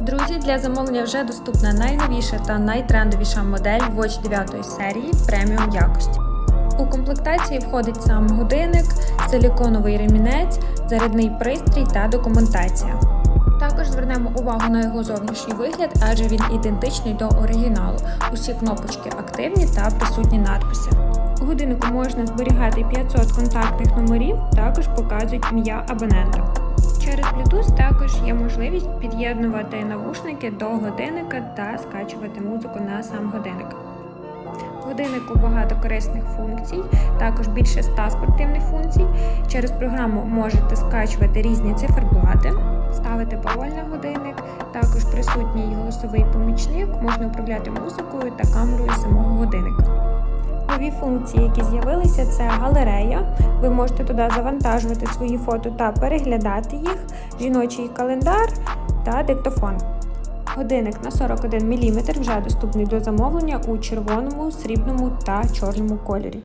Друзі, для замовлення вже доступна найновіша та найтрендовіша модель Watch 9 серії преміум якості. У комплектації входить сам годинник, силіконовий ремінець, зарядний пристрій та документація. Також звернемо увагу на його зовнішній вигляд, адже він ідентичний до оригіналу. Усі кнопочки активні та присутні надписи. У годиннику можна зберігати 500 контактних номерів, також показують ім'я абонента. Через Bluetooth також є можливість під'єднувати навушники до годинника та скачувати музику на сам годинник. В годиннику багато корисних функцій, також більше 100 спортивних функцій. Через програму можете скачувати різні циферблати, ставити пароль годинник, також присутній голосовий помічник, можна управляти музикою та камерою самого годинника. Нові функції, які з'явилися, це галерея. Ви можете туди завантажувати свої фото та переглядати їх, жіночий календар та диктофон. Годинник на 41 мм вже доступний до замовлення у червоному, срібному та чорному кольорі.